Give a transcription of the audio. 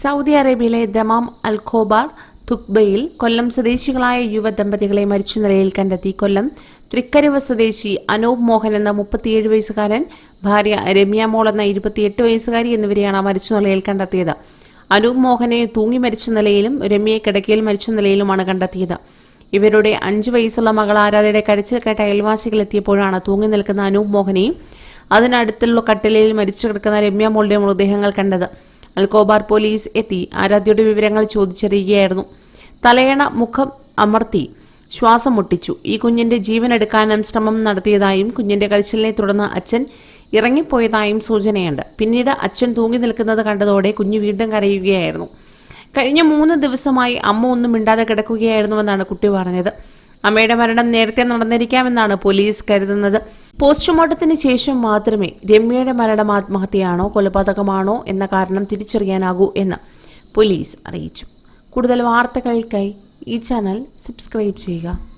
Saudi അറേബ്യയിലെ Dammam Al Khobar തുക്ബയിൽ കൊല്ലം സ്വദേശികളായ യുവ ദമ്പതികളെ മരിച്ച നിലയിൽ കണ്ടെത്തി. കൊല്ലം തൃക്കരുവ സ്വദേശി അനൂപ് മോഹൻ എന്ന മുപ്പത്തിയേഴ് വയസ്സുകാരൻ ഭാര്യ രമ്യ മോൾ എന്ന ഇരുപത്തിയെട്ട് വയസ്സുകാരി എന്നിവരെയാണ് മരിച്ച നിലയിൽ കണ്ടെത്തിയത്. അനൂപ് മോഹനെ തൂങ്ങി മരിച്ച നിലയിലും രമ്യയെ കിടക്കയിൽ മരിച്ച നിലയിലുമാണ് കണ്ടെത്തിയത്. ഇവരുടെ അഞ്ച് വയസ്സുള്ള മകൾ ആരാധയുടെ കരച്ചിൽ കേട്ട അയൽവാസികൾ എത്തിയപ്പോഴാണ് തൂങ്ങി നിൽക്കുന്ന അനൂപ് മോഹനെയും അതിനടുത്തുള്ള കട്ടിലയിൽ മരിച്ചു കിടക്കുന്ന രമ്യ മോളുടെ മൃതദേഹങ്ങൾ കണ്ടത്. അൽക്കോബാർ പോലീസ് എത്തി ആരാധ്യയുടെ വിവരങ്ങൾ ചോദിച്ചറിയുകയായിരുന്നു. തലയണ മുഖം അമർത്തി ശ്വാസം മുട്ടിച്ചു. ഈ കുഞ്ഞിന്റെ ജീവൻ എടുക്കാനും ശ്രമം നടത്തിയതായും കുഞ്ഞിന്റെ കരച്ചിലിനെ തുടർന്ന് അച്ഛൻ ഇറങ്ങിപ്പോയതായും സൂചനയുണ്ട്. പിന്നീട് അച്ഛൻ തൂങ്ങി നിൽക്കുന്നത് കണ്ടതോടെ കുഞ്ഞു വീണ്ടും കരയുകയായിരുന്നു. കഴിഞ്ഞ മൂന്ന് ദിവസമായി അമ്മ ഒന്നും മിണ്ടാതെ കിടക്കുകയായിരുന്നുവെന്നാണ് കുട്ടി പറഞ്ഞത്. അമ്മയുടെ മരണം നേരത്തെ നടന്നിരിക്കാമെന്നാണ് പോലീസ് കരുതുന്നത്. പോസ്റ്റ്മോർട്ടത്തിന് ശേഷം മാത്രമേ രമ്യയുടെ മരണം ആത്മഹത്യയാണോ കൊലപാതകമാണോ എന്ന കാരണം തിരിച്ചറിയാനാകൂ എന്ന് പോലീസ് അറിയിച്ചു. കൂടുതൽ വാർത്തകൾക്കായി ഈ ചാനൽ സബ്സ്ക്രൈബ് ചെയ്യുക.